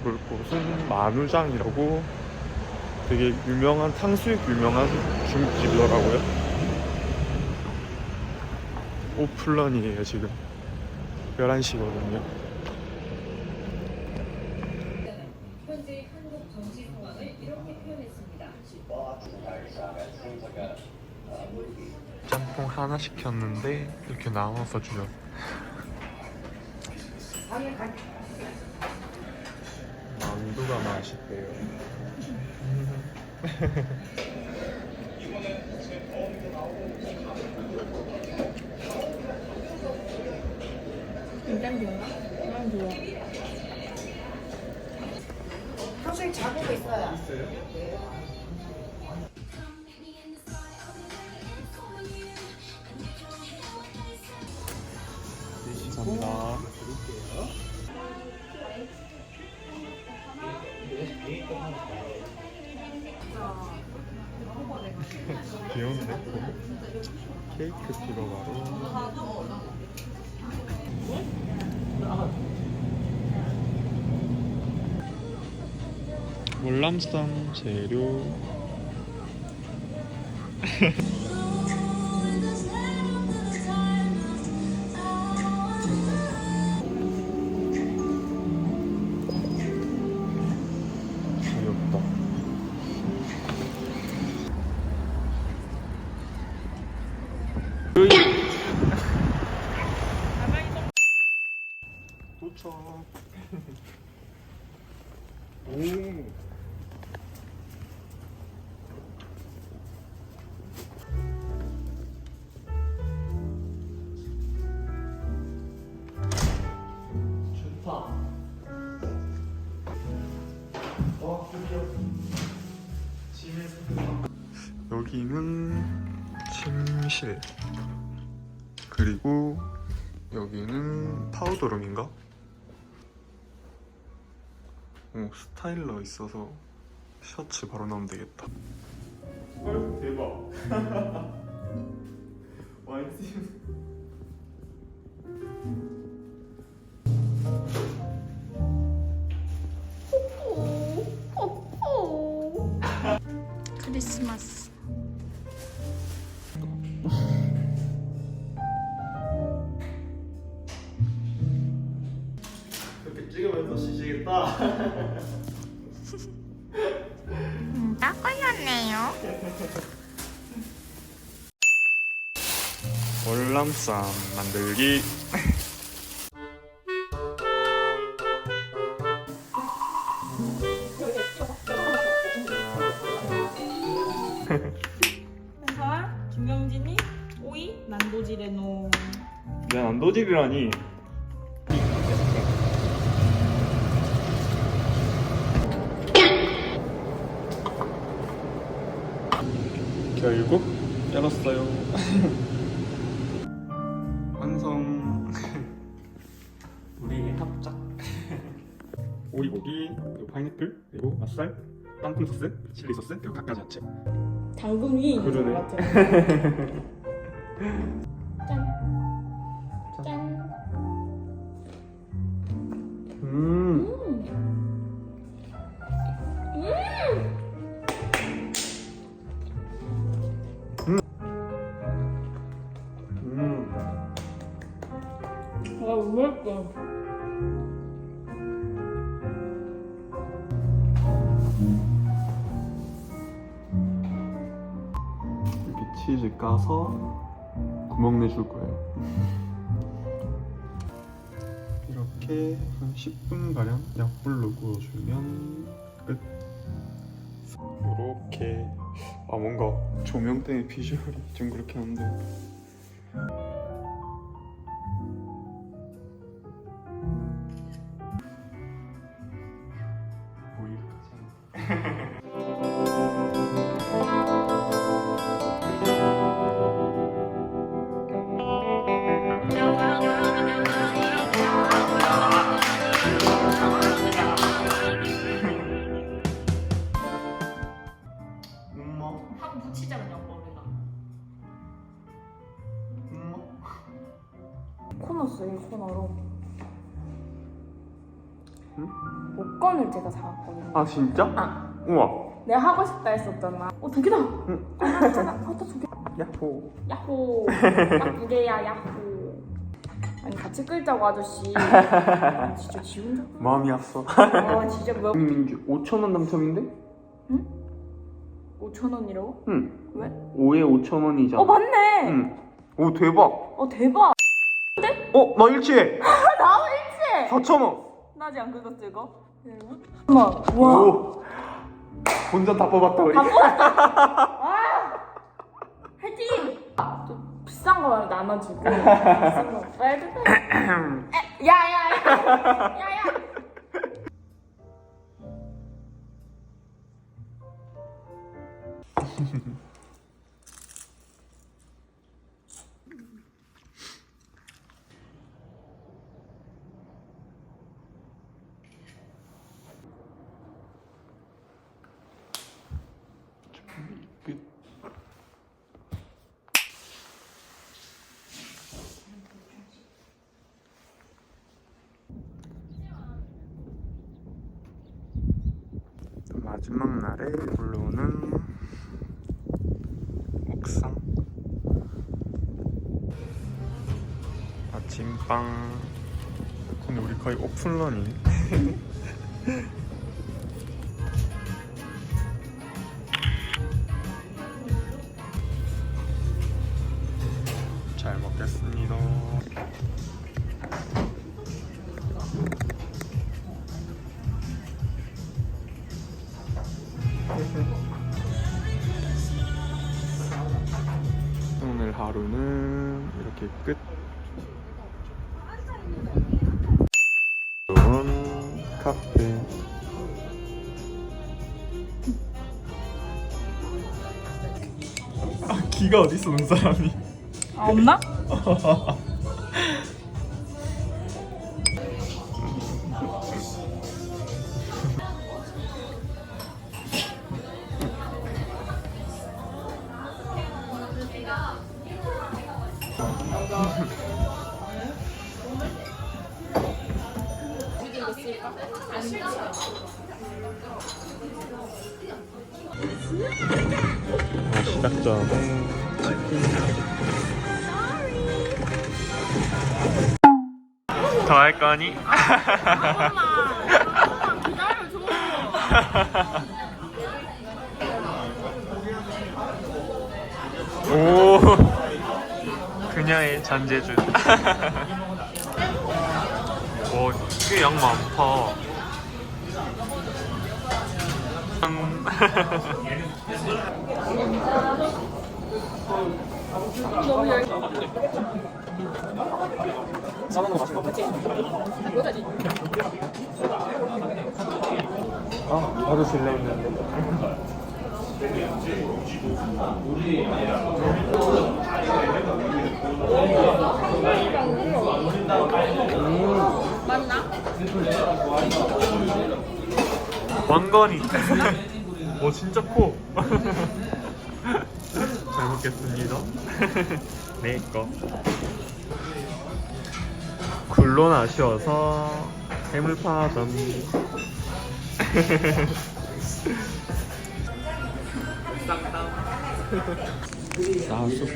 가볼 곳은 만우장이라고 되게 유명한 탕수육 유명한 중국집이더라고요. 오픈런이에요 지금 11시거든요. 현재 한국 정치 상황을 이렇게 표현했습니다. 짬뽕 하나 시켰는데 이렇게 나눠서 주죠. 만두가 맛있대요. 일단 좋아. 난 좋아. 탕수육 자국이 있어요. 감사합니 귀여운데? 케이크 피로가루 월남쌈 재료 도착 오 드디어 여기는 침실 그리고 여기는 파우더룸인가? 오 스타일러 있어서 셔츠 바로 넣으면 되겠다. 헐 대박. 와인 음, 딱 걸렸네요. 월남쌈 만들기. 해설 김경진이 오이 난도질에 놓은 야 난도질이라니 결국 열었어요 완성 우리의 합작 오리고기 그리고 파인애플 그리고 맛살 땅콩 소스 칠리 소스 그리고 각가지 야채 당근 위에 있는 그러네. 것 같아. 짠. 맛있다. 이렇게 치즈 까서 구멍 내줄 거예요. 이렇게 한 10분 가량 약불로 구워주면 끝. 이렇게 아 뭔가 조명 때문에 비주얼이 좀 그렇게 한데. 하고 붙이자 그냥 머리가. 엄마. 코너 써요 코너로. 응? 복권을 제가 사왔거든요. 아 진짜? 아. 우와. 내가 하고 싶다 했었잖아. 어, 두 개다! 응. 아, 하나, 하나, 두 개. 야호. 야호! 딱 두 개야, 야호. 아니, 같이 끌자고, 아저씨. 아, 진짜 지 혼자 끌 마음이 앞서. 아, 진짜 몇, 민주 5천 원 당첨인데? 5천 원이라고? 응. 왜? 5에 5천 원이잖아. 어, 맞네! 응. 오 대박. 어, 대박! 어, 나 일치해. 나도 일치! 4천 원. 나 아직 안 긁었어, 이거? 잠깐만, 와. 오. 본전 다 뽑았다 우리. 다 뽑았다! 아! 화이팅! 아, 좀 비싼 거 나눠주고. 비싼 거. 빨리 에, 야, 야, 야! 야, 야! 마지막 날에 올라오는 옥상. 아침빵. 근데 우리 거의 오픈런이네. 잘 먹겠습니다 기가 어디 있어, 눈 사람이? 아, 없나? 아, 시작점. 더할 거니? 오 그녀의 잔재주 오꽤 양 많다 음. 아, 나도 질려 했는데. 왕건이. 오 진짜 커. 잘 먹겠습니다. 네 거. 굴론 아쉬워서 해물파전. 나왔어.